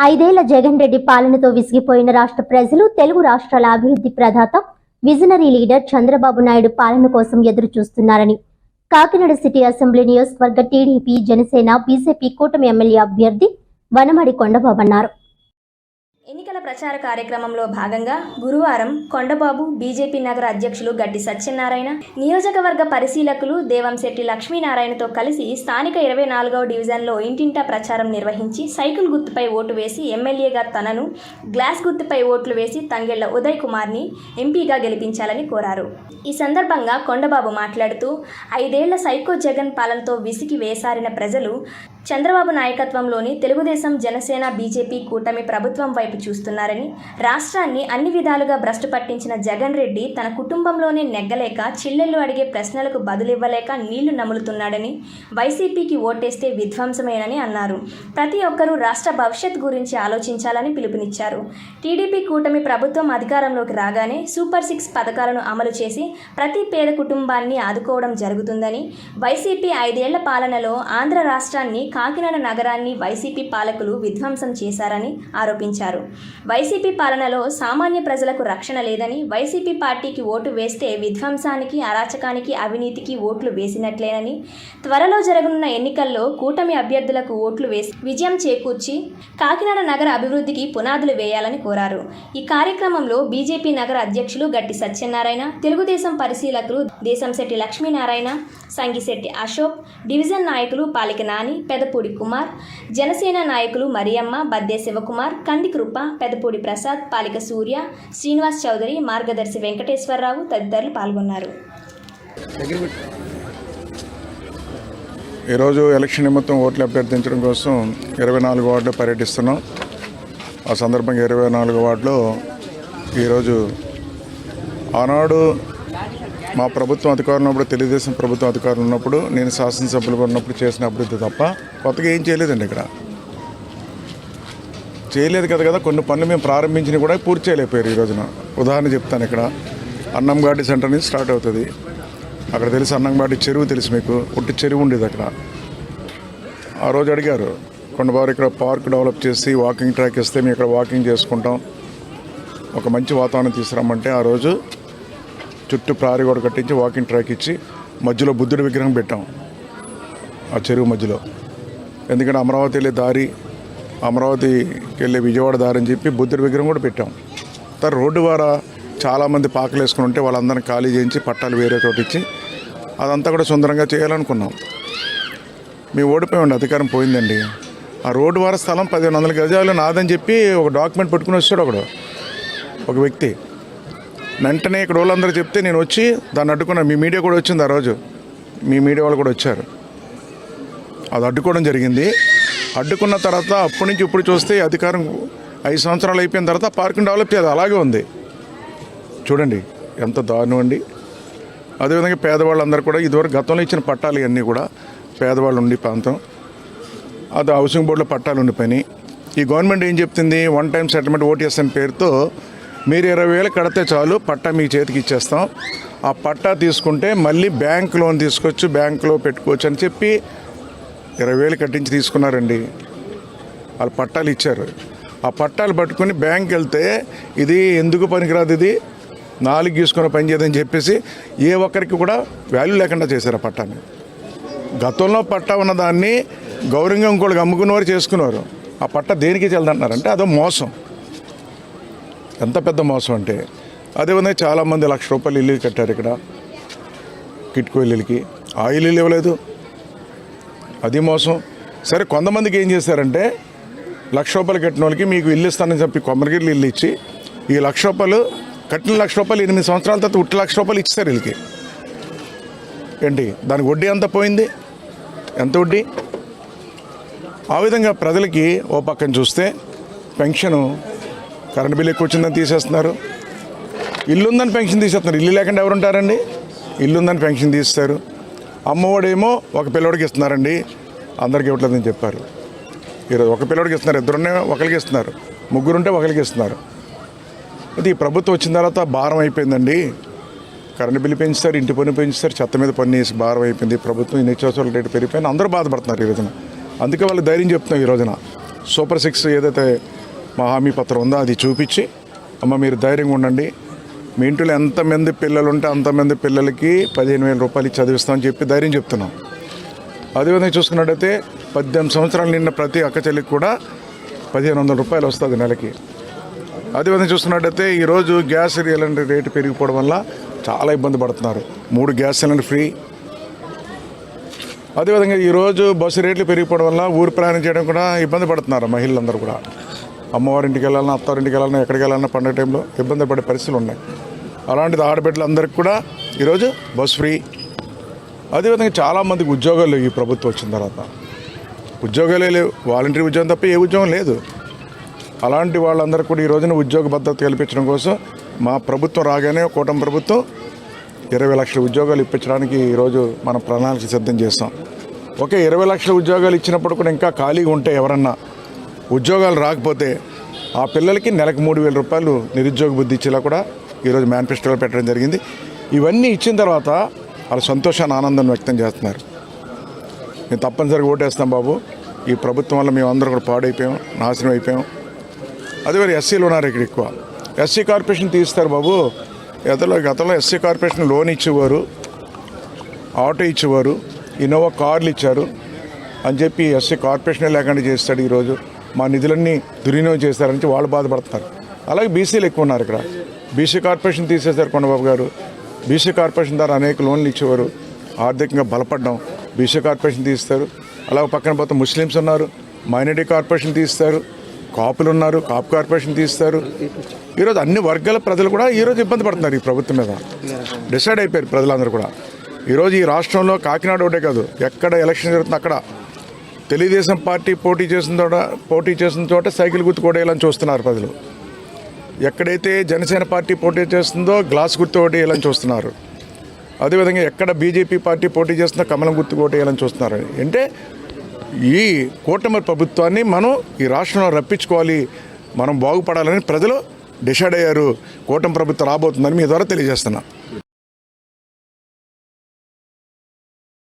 ఐదేళ్ళ జగన్ రెడ్డి పాలనతో విసిగిపోయిన రాష్ట్ర ప్రజలు తెలుగు రాష్ట్రాల అభివృద్ధి ప్రదాత విజనరీ లీడర్ చంద్రబాబు నాయుడు పాలన కోసం ఎదురు చూస్తున్నారని కాకినాడ సిటీ అసెంబ్లీ నియోజకవర్గ టీడీపీ జనసేన బీజేపీ కూటమి ఎమ్మెల్యే అభ్యర్థి వనమడి కొండబాబు అన్నారు. ఎన్నికల ప్రచార కార్యక్రమంలో భాగంగా గురువారం కొండబాబు బీజేపీ నగర అధ్యక్షులు గడ్డి సత్యనారాయణ నియోజకవర్గ పరిశీలకులు దేవంశెట్టి లక్ష్మీనారాయణతో కలిసి స్థానిక ఇరవై నాలుగవ డివిజన్లో ఇంటింటా ప్రచారం నిర్వహించి సైకిల్ గుర్తుపై ఓటు వేసి ఎమ్మెల్యేగా తనను గ్లాస్ గుర్తుపై ఓట్లు వేసి తంగెళ్ళ ఉదయ్ కుమార్ని ఎంపీగా గెలిపించాలని కోరారు. ఈ సందర్భంగా కొండబాబు మాట్లాడుతూ ఐదేళ్ళ సైకో జగన్ పాలనతో విసిగి వేసారిన ప్రజలు చంద్రబాబు నాయకత్వంలోని తెలుగుదేశం జనసేన బీజేపీ కూటమి ప్రభుత్వం వైపు చూస్తున్నారని రాష్ట్రాన్ని అన్ని విధాలుగా భ్రష్టు పట్టించిన జగన్ రెడ్డి తన కుటుంబంలోనే నెగ్గలేక చిల్లెళ్ళు అడిగే ప్రశ్నలకు బదులివ్వలేక నీళ్ళు నములుతున్నాడని వైసీపీకి ఓటేస్తే విధ్వంసమేనని అన్నారు. ప్రతి ఒక్కరూ రాష్ట్ర భవిష్యత్ గురించి ఆలోచించాలని పిలుపునిచ్చారు. టీడీపీ కూటమి ప్రభుత్వం అధికారంలోకి రాగానే సూపర్ సిక్స్ పథకాలను అమలు చేసి ప్రతి పేద కుటుంబాన్ని ఆదుకోవడం జరుగుతుందని వైసీపీ ఐదేళ్ళ పాలనలో ఆంధ్ర రాష్ట్రాన్ని కాకినాడ నగరాన్ని వైసీపీ పాలకులు విధ్వంసం చేశారని ఆరోపించారు. వైసీపీ పాలనలో సామాన్య ప్రజలకు రక్షణ లేదని వైసీపీ పార్టీకి ఓటు వేస్తే విధ్వంసానికి అరాచకానికి అవినీతికి ఓట్లు వేసినట్లేనని త్వరలో జరగనున్న ఎన్నికల్లో కూటమి అభ్యర్థులకు ఓట్లు వేసి విజయం చేకూర్చి కాకినాడ నగర అభివృద్ధికి పునాదులు వేయాలని కోరారు. ఈ కార్యక్రమంలో బీజేపీ నగర అధ్యక్షులు గట్టి సత్యనారాయణ తెలుగుదేశం పరిశీలకులు దేశంశెట్టి లక్ష్మీనారాయణ సంగిశెట్టి అశోక్ డివిజన్ నాయకులు పాలిక నాని పెద్ద పెదపూడి కుమార్ జనసేన నాయకులు మరియమ్మ బద్దే శివకుమార్ కంది కృప పెదపూడి ప్రసాద్ పాలిక సూర్య శ్రీనివాస్ చౌదరి మార్గదర్శి వెంకటేశ్వరరావు తదితరులు పాల్గొన్నారు. ఈరోజు ఎలక్షన్ నిమిత్తం ఓట్లు అభ్యర్థించడం కోసం ఇరవై నాలుగు వార్డులో పర్యటిస్తున్నాం. ఆ సందర్భంగా ఇరవై నాలుగు వార్డులో ఈరోజు ఆనాడు మా ప్రభుత్వం అధికారం ఉన్నప్పుడు తెలుగుదేశం ప్రభుత్వం అధికారం ఉన్నప్పుడు నేను శాసనసభ్యులుగా ఉన్నప్పుడు చేసిన అభివృద్ధి తప్ప కొత్తగా ఏం చేయలేదండి ఇక్కడ. చేయలేదు కదా కదా కొన్ని పనులు మేము ప్రారంభించినవి కూడా పూర్తి చేయలేకపోయారు ఈ రోజున. ఉదాహరణ చెప్తాను ఇక్కడ. అన్నంగాడి సెంటర్ నుంచి స్టార్ట్ అవుతుంది. అక్కడ తెలుసు అన్నంగాడి చెరువు తెలుసు మీకు ఒట్టి చెరువు ఉండేది అక్కడ. ఆ రోజు అడిగారు కొండబారు ఇక్కడ పార్క్ డెవలప్ చేసి వాకింగ్ ట్రాక్ ఇస్తే మేము ఇక్కడ వాకింగ్ చేసుకుంటాం. ఒక మంచి వాతావరణం తీసుకురామంటే ఆ రోజు చుట్టూ ప్రారి గోడ కట్టించి వాకింగ్ ట్రాక్ ఇచ్చి మధ్యలో బుద్ధుడి విగ్రహం పెట్టాం. ఆ చెరువు మధ్యలో. ఎందుకంటే అమరావతి వెళ్ళే దారి అమరావతికి వెళ్ళే విజయవాడ దారి అని చెప్పి బుద్ధుడి విగ్రహం కూడా పెట్టాం. తర్వాత రోడ్డు ద్వారా చాలామంది పాకలు వేసుకుని ఉంటే వాళ్ళందరిని ఖాళీ చేయించి పట్టాలు వేరే చోట ఇచ్చి అదంతా కూడా సుందరంగా చేయాలనుకున్నాం. మీ ఓడిపోయండి అధికారం పోయిందండి. ఆ రోడ్డు వార స్థలం పదిహేను వందల గజాలు నాదని చెప్పి ఒక డాక్యుమెంట్ పెట్టుకుని వచ్చాడు ఒకడు. ఒక వ్యక్తి. వెంటనే ఇక్కడ వాళ్ళందరూ చెప్తే నేను వచ్చి దాన్ని అడ్డుకున్నా మీ మీడియా కూడా వచ్చింది ఆ రోజు. మీ మీడియా వాళ్ళు కూడా వచ్చారు. అది అడ్డుకోవడం జరిగింది. అడ్డుకున్న తర్వాత అప్పటి నుంచి ఇప్పుడు చూస్తే అధికారం ఐదు సంవత్సరాలు అయిపోయిన తర్వాత పార్కింగ్ డెవలప్ చేయదు అలాగే ఉంది. చూడండి ఎంత దారుణం అండి. అదేవిధంగా పేదవాళ్ళందరూ కూడా ఇదివరకు గతంలో ఇచ్చిన పట్టాలు ఇవన్నీ కూడా పేదవాళ్ళు ఉండి ప్రాంతం. అది హౌసింగ్ బోర్డులో పట్టాలు ఉండిపోయినాయి. ఈ గవర్నమెంట్ ఏం చెప్తుంది? వన్ టైం సెటిల్మెంట్ ఓటీఎస్ అనే పేరుతో మీరు ఇరవై వేలు కడితే చాలు పట్టా మీ చేతికి ఇచ్చేస్తాం. ఆ పట్టా తీసుకుంటే మళ్ళీ బ్యాంక్ లోన్ తీసుకొచ్చి బ్యాంకులో పెట్టుకోవచ్చు అని చెప్పి ఇరవై వేలు కట్టించి తీసుకున్నారండి. వాళ్ళు పట్టాలు ఇచ్చారు. ఆ పట్టాలు పట్టుకుని బ్యాంక్ వెళ్తే ఇది ఎందుకు పనికిరాదు ఇది? నాలుగు తీసుకుని పని చేయదని చెప్పేసి ఏ ఒక్కరికి కూడా వాల్యూ లేకుండా చేశారు ఆ పట్టాన్ని గతంలో పట్టా ఉన్నదాన్ని గౌరవంగా ఇంకోళ్ళకి అమ్ముకున్నవారు చేసుకున్నారు. ఆ పట్ట దేనికి చెల్దంటున్నారంటే అదో మోసం. ఎంత పెద్ద మోసం అంటే అదేవిధంగా చాలామంది లక్ష రూపాయలు ఇల్లు కట్టారు ఇక్కడ. కిట్కో ఇల్లుకి ఆ ఇల్లు ఇవ్వలేదు. అది మోసం. సరే కొంతమందికి ఏం చేశారంటే లక్ష రూపాయలు కట్టిన వాళ్ళకి మీకు ఇల్లు ఇస్తానని చెప్పి కొమ్మరిగిల్లు ఇల్లు ఇచ్చి ఈ లక్ష రూపాయలు కట్టిన లక్ష రూపాయలు ఎనిమిది సంవత్సరాల తర్వాత ఉట్టి లక్ష రూపాయలు ఇచ్చారు వీళ్ళకి. ఏంటి? దానికి వడ్డీ ఎంత పోయింది? ఎంత వడ్డీ? ఆ విధంగా ప్రజలకి ఓ పక్కన చూస్తే పెన్షను కరెంట్ బిల్ ఎక్కువ వచ్చిందని తీసేస్తున్నారు. ఇల్లుందని పెన్షన్ తీసేస్తున్నారు. ఇల్లు లేకుండా ఎవరుంటారండి? ఇల్లుందని ఇల్లు ఉందని పెన్షన్ తీస్తారు అమ్మఒడేమో ఒక పిల్లోడికి ఇస్తున్నారండి. అందరికి ఇవ్వట్లేదని చెప్పారు. ఈరోజు ఒక పిల్లోడికి ఇస్తున్నారు. ఇద్దరున్నే ఒకరికి ఇస్తున్నారు. ముగ్గురుంటే ఒకరికి ఇస్తున్నారు. అయితే ఈ ప్రభుత్వం వచ్చిన తర్వాత భారం అయిపోయిందండి. కరెంట్ బిల్లు పెంచుతారు ఇంటి పన్ను పెంచుతారు చెత్త మీద పన్ను వేసి భారం అయిపోయింది. ప్రభుత్వం ఈ నిత్యావసరాల రేటు పెరిగిపోయిన అందరూ బాధపడుతున్నారు ఈ రోజున. అందుకే వాళ్ళు ధైర్యం చెప్తున్నాం ఈ రోజున. సూపర్ సిక్స్ ఏదైతే మా హామీ పత్రం ఉందో అది చూపించి అమ్మ మీరు ధైర్యంగా ఉండండి. మీ ఇంట్లో ఎంతమంది పిల్లలు ఉంటే అంతమంది పిల్లలకి పదిహేను వేల రూపాయలు చదివిస్తామని చెప్పి ధైర్యం చెప్తున్నాం. అదేవిధంగా చూసుకున్నట్టయితే పద్దెనిమిది సంవత్సరాలు నిన్న ప్రతి అక్క చెల్లికి కూడా పదిహేను వందల రూపాయలు వస్తుంది నెలకి. అదేవిధంగా చూసుకున్నట్టయితే ఈరోజు గ్యాస్ సిలిండర్ రేటు పెరిగిపోవడం వల్ల చాలా ఇబ్బంది పడుతున్నారు. మూడు గ్యాస్ సిలిండర్ ఫ్రీ. అదేవిధంగా ఈరోజు బస్సు రేట్లు పెరిగిపోవడం వల్ల ఊరు ప్రయాణం చేయడం కూడా ఇబ్బంది పడుతున్నారు మహిళలందరూ కూడా. అమ్మవారింటికి వెళ్ళాలన్నా అత్తారింటికి వెళ్ళాలన్నా ఎక్కడికి వెళ్ళాలన్నా పండుగ టైంలో ఇబ్బంది పడే పరిస్థితులు ఉన్నాయి. అలాంటిది ఆడబిడ్డలందరికీ కూడా ఈరోజు బస్ ఫ్రీ. అదేవిధంగా చాలామందికి ఉద్యోగాలు ఈ ప్రభుత్వం వచ్చిన తర్వాత ఉద్యోగాలే లేవు. వాలంటీర్ ఉద్యోగం తప్ప ఏ ఉద్యోగం లేదు. అలాంటి వాళ్ళందరూ కూడా ఈ రోజున ఉద్యోగ భద్రత కల్పించడం కోసం మా ప్రభుత్వం రాగానే కూటమి ప్రభుత్వం ఇరవై లక్షల ఉద్యోగాలు ఇప్పించడానికి ఈరోజు మన ప్రణాళిక సిద్ధం చేస్తాం. ఓకే ఇరవై లక్షల ఉద్యోగాలు ఇచ్చినప్పుడు కూడా ఇంకా ఖాళీగా ఉంటే ఎవరన్నా ఉద్యోగాలు రాకపోతే ఆ పిల్లలకి నెలకు మూడు వేల రూపాయలు నిరుద్యోగ బుద్ధి ఇచ్చేలా కూడా ఈరోజు మేనిఫెస్టోలో పెట్టడం జరిగింది. ఇవన్నీ ఇచ్చిన తర్వాత వాళ్ళ సంతోషాన్ని ఆనందాన్ని వ్యక్తం చేస్తున్నారు. మేము తప్పనిసరిగా ఓటేస్తాం బాబు. ఈ ప్రభుత్వం వల్ల మేము అందరం కూడా పాడైపోయాం నాశనం అయిపోయాం. అదే మరి ఎస్సీలు ఉన్నారు ఇక్కడ ఎక్కువ. ఎస్సీ కార్పొరేషన్ తీస్తారు బాబు. గతంలో గతంలో ఎస్సీ కార్పొరేషన్ లోన్ ఇచ్చేవారు ఆటో ఇచ్చేవారు ఇన్నోవా కార్లు ఇచ్చారు అని చెప్పి ఎస్సీ కార్పొరేషనే లేకుండా చేస్తాడు ఈరోజు. మా నిధులన్నీ దుర్వినియోగం చేస్తారని వాళ్ళు బాధపడుతున్నారు. అలాగే బీసీలు ఎక్కువ ఉన్నారు ఇక్కడ. బీసీ కార్పొరేషన్ తీసేశారు కొండబాబు గారు. బీసీ కార్పొరేషన్ ద్వారా అనేక లోన్లు ఇచ్చేవారు. ఆర్థికంగా బలపడడం. బీసీ కార్పొరేషన్ తీస్తారు. అలాగే పక్కన పోతే ముస్లిమ్స్ ఉన్నారు. మైనారిటీ కార్పొరేషన్ తీస్తారు. కాపులు ఉన్నారు. కాపు కార్పొరేషన్ తీస్తారు. ఈరోజు అన్ని వర్గాల ప్రజలు కూడా ఈరోజు ఇబ్బంది పడుతున్నారు ఈ ప్రభుత్వం మీద. డిసైడ్ అయిపోయారు ప్రజలందరూ కూడా. ఈరోజు ఈ రాష్ట్రంలో కాకినాడ ఒకటే కాదు. ఎక్కడ ఎలక్షన్ జరుగుతుంది అక్కడ తెలుగుదేశం పార్టీ పోటీ చేసిన చోట పోటీ చేసిన చోట సైకిల్ గుర్తు కొడేయాలని చూస్తున్నారు ప్రజలు. ఎక్కడైతే జనసేన పార్టీ పోటీ చేస్తుందో గ్లాస్ గుర్తు కొట్టేయాలని చూస్తున్నారు. అదేవిధంగా ఎక్కడ బీజేపీ పార్టీ పోటీ చేస్తుందో కమలం గుర్తు కొట్టేయాలని చూస్తున్నారు. అంటే ఈ కూటమి ప్రభుత్వాన్ని మనం ఈ రాష్ట్రంలో రప్పించుకోవాలి మనం బాగుపడాలని ప్రజలు డిసైడ్ అయ్యారు. కూటమి ప్రభుత్వం రాబోతుందని మీ ద్వారా తెలియజేస్తున్నాను